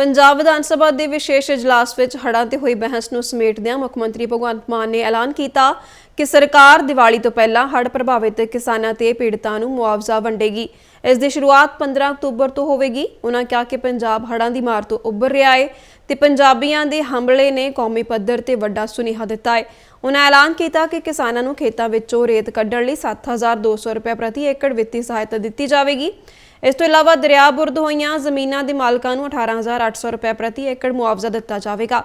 ਪੰਜਾਬ ਵਿਧਾਨ ਸਭਾ ਦੇ ਵਿਸ਼ੇਸ਼ ਇਜਲਾਸ ਵਿੱਚ ਹੜ੍ਹਾਂ ਤੇ ਹੋਈ ਬਹਿਸ ਨੂੰ ਸਮੇਟਦਿਆਂ ਮੁੱਖ ਮੰਤਰੀ ਭਗਵੰਤ ਮਾਨ ਨੇ ਐਲਾਨ ਕੀਤਾ ਕਿ ਸਰਕਾਰ ਦੀਵਾਲੀ ਤੋਂ ਪਹਿਲਾਂ ਹੜ੍ਹ ਪ੍ਰਭਾਵਿਤ ਕਿਸਾਨਾਂ ਤੇ ਪੀੜਤਾਂ ਨੂੰ ਮੁਆਵਜ਼ਾ ਵੰਡੇਗੀ। ਇਸ ਦੀ ਸ਼ੁਰੂਆਤ 15 ਅਕਤੂਬਰ ਤੋਂ ਹੋਵੇਗੀ। ਉਹਨਾਂ ਕਿਹਾ ਕਿ ਪੰਜਾਬ ਹੜ੍ਹਾਂ ਦੀ ਮਾਰ ਤੋਂ ਉੱਭਰ ਰਿਹਾ ਹੈ ਤੇ ਪੰਜਾਬੀਆਂ ਦੇ ਹਮਲੇ ਨੇ ਕੌਮੀ ਪੱਧਰ ਤੇ ਵੱਡਾ ਸੁਨੇਹਾ ਦਿੱਤਾ ਹੈ ਉਹਨਾਂ ਐਲਾਨ ਕੀਤਾ ਕਿ ਕਿਸਾਨਾਂ ਨੂੰ ਖੇਤਾਂ ਵਿੱਚੋਂ ਰੇਤ ਕੱਢਣ ਲਈ 7200 ਰੁਪਏ ਪ੍ਰਤੀ ਏਕੜ ਵਿੱਤੀ ਸਹਾਇਤਾ ਦਿੱਤੀ ਜਾਵੇਗੀ। ਇਸ ਤੋਂ ਇਲਾਵਾ ਦਰਿਆ ਬੁਰਦ ਹੋਈਆਂ ਜ਼ਮੀਨਾਂ ਦੇ ਮਾਲਕਾਂ ਨੂੰ 18800 ਰੁਪਏ ਪ੍ਰਤੀ ਏਕੜ ਮੁਆਵਜ਼ਾ ਦਿੱਤਾ ਜਾਵੇਗਾ।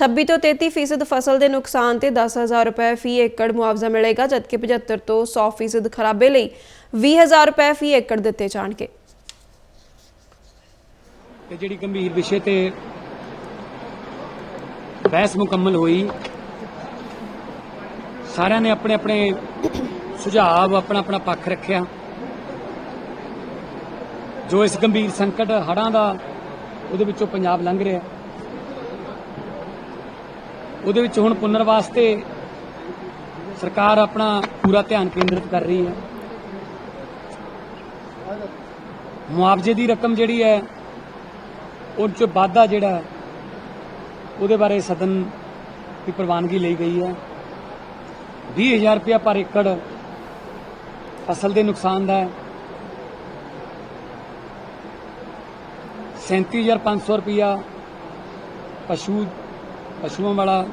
26 ਤੋਂ 33% ਫਸਲ ਦੇ ਨੁਕਸਾਨ ਤੇ 10000 ਰੁਪਏ ਫੀ ਏਕੜ ਮੁਆਵਜ਼ਾ ਮਿਲੇਗਾ, ਜਦਕਿ 75 ਤੋਂ 100% ਫੀਸਦ ਖਰਾਬੇ ਲਈ 20000 ਰੁਪਏ ਫੀ ਏਕੜ ਦਿੱਤੇ ਜਾਣਗੇ। ਤੇ ਜਿਹੜੀ ਗੰਭੀਰ ਵਿਸ਼ੇ ਤੇ ਬਹਿਸ ਮੁਕੰਮਲ ਹੋਈ ਸਾਰਿਆਂ ਨੇ ਆਪਣੇ ਆਪਣੇ ਸੁਝਾਅ, ਆਪਣਾ ਆਪਣਾ ਪੱਖ ਰੱਖਿਆ। ਜੋ ਇਸ ਗੰਭੀਰ ਸੰਕਟ ਹੜ੍ਹਾਂ ਦਾ ਉਹਦੇ ਵਿੱਚੋਂ ਪੰਜਾਬ ਲੰਘ ਰਿਹਾ। ਉਹਦੇ ਵਿੱਚ ਹੁਣ ਪੁਨਰ ਵਾਸਤੇ ਸਰਕਾਰ ਆਪਣਾ ਪੂਰਾ ਧਿਆਨ ਕੇਂਦਰਿਤ ਕਰ ਰਹੀ ਹੈ। ਮੁਆਵਜ਼ੇ ਦੀ ਰਕਮ ਜਿਹੜੀ ਹੈ ਉਹ 'ਚ ਵਾਧਾ ਜਿਹੜਾ, ਉਹਦੇ ਬਾਰੇ ਸਦਨ ਦੀ ਪ੍ਰਵਾਨਗੀ ਲਈ ਗਈ ਹੈ। 20000 ਰੁਪਇਆ ਪਰ ਏਕੜ ਫਸਲ ਦੇ ਨੁਕਸਾਨ ਦਾ ਹੈ। 37500 ਰੁਪਇਆ ਪਸ਼ੂ, ਪਸ਼ੂਆਂ ਵਾਲਾ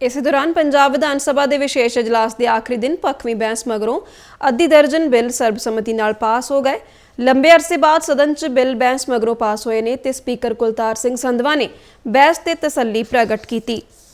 ਇਸੇ ਦੌਰਾਨ ਪੰਜਾਬ ਵਿਧਾਨ ਸਭਾ ਦੇ ਵਿਸ਼ੇਸ਼ ਇਜਲਾਸ ਦੇ ਆਖਰੀ ਦਿਨ ਪੱਖਵੀਂ ਬਹਿਸ ਮਗਰੋਂ ਅੱਧੀ ਦਰਜਨ ਬਿੱਲ ਸਰਬਸੰਮਤੀ ਨਾਲ ਪਾਸ ਹੋ ਗਏ। ਲੰਬੇ ਅਰਸੇ ਬਾਅਦ ਸਦਨ 'ਚ ਬਿੱਲ ਬਹਿਸ ਮਗਰੋਂ ਪਾਸ ਹੋਏ ਨੇ ਤੇ ਸਪੀਕਰ ਕੁਲਤਾਰ ਸਿੰਘ ਸੰਧਵਾ ਨੇ ਬਹਿਸ ਤੇ ਤਸੱਲੀ ਪ੍ਰਗਟ ਕੀਤੀ।